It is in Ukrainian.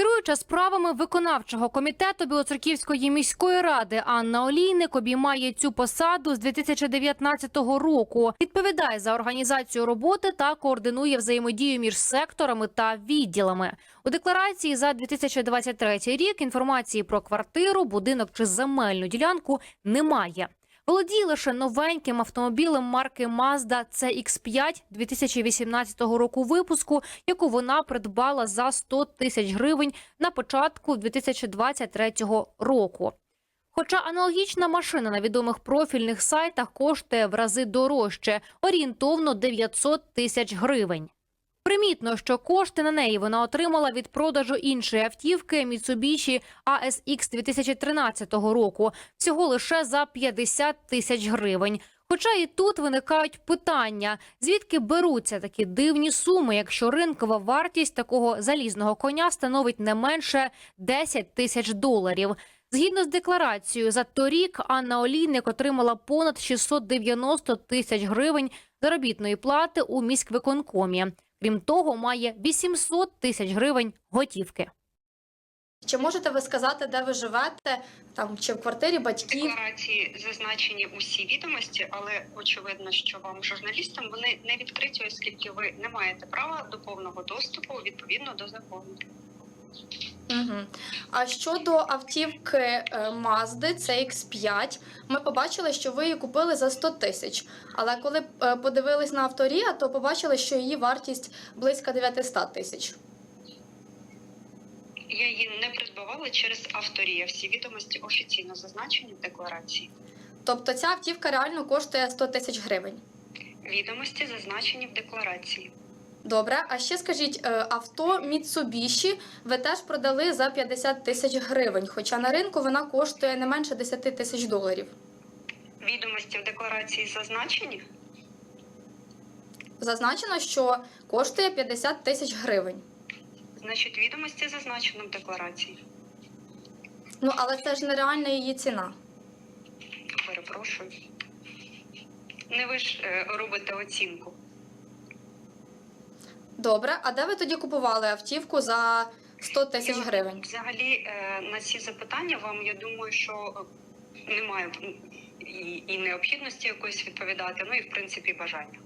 Керуюча справами виконавчого комітету Білоцерківської міської ради Анна Олійник обіймає цю посаду з 2019 року. Відповідає за організацію роботи та координує взаємодію між секторами та відділами. У декларації за 2023 рік інформації про квартиру, будинок чи земельну ділянку немає. Володіє лише новеньким автомобілем марки Mazda CX-5 2018 року випуску, яку вона придбала за 100 тисяч гривень на початку 2023 року. Хоча аналогічна машина на відомих профільних сайтах коштує в рази дорожче орієнтовно 900 тисяч гривень. Примітно, що кошти на неї вона отримала від продажу іншої автівки Mitsubishi ASX 2013 року, всього лише за 50 тисяч гривень. Хоча і тут виникають питання, звідки беруться такі дивні суми, якщо ринкова вартість такого залізного коня становить не менше 10 тисяч доларів. Згідно з декларацією, за торік Анна Олійник отримала понад 690 тисяч гривень заробітної плати у міськвиконкомі. Крім того, має 800 тисяч гривень готівки. Чи можете ви сказати, де ви живете, там чи в квартирі В батьків? декларації зазначені усі відомості, але очевидно, що вам, журналістам, вони не відкриті, оскільки ви не маєте права до повного доступу відповідно до закону. Угу. А щодо автівки е, Mazda CX-5, ми побачили, що ви її купили за 100 тисяч. Але коли е, подивились на авторія, то побачили, що її вартість близько 900 тисяч. Я її не придбавала через авторія. Всі відомості офіційно зазначені в декларації. Тобто ця автівка реально коштує 100 тисяч гривень. Відомості зазначені в декларації. Добре, а ще скажіть, е, авто Mitsubishi ви теж продали за 50 тисяч гривень, хоча на ринку вона коштує не менше 10 тисяч доларів. Відомості в декларації зазначені. Зазначено, що коштує 50 тисяч гривень. Значить, відомості зазначено в декларації. Ну, але це ж нереальна її ціна. Перепрошую. Не ви ж е, робите оцінку. Добре, а де ви тоді купували автівку за 100 тисяч Я гривень? Взагалі е, на ці запитання вам я думаю, що е, немає і, і необхідності якоїсь відповідати, ну і в принципі бажання.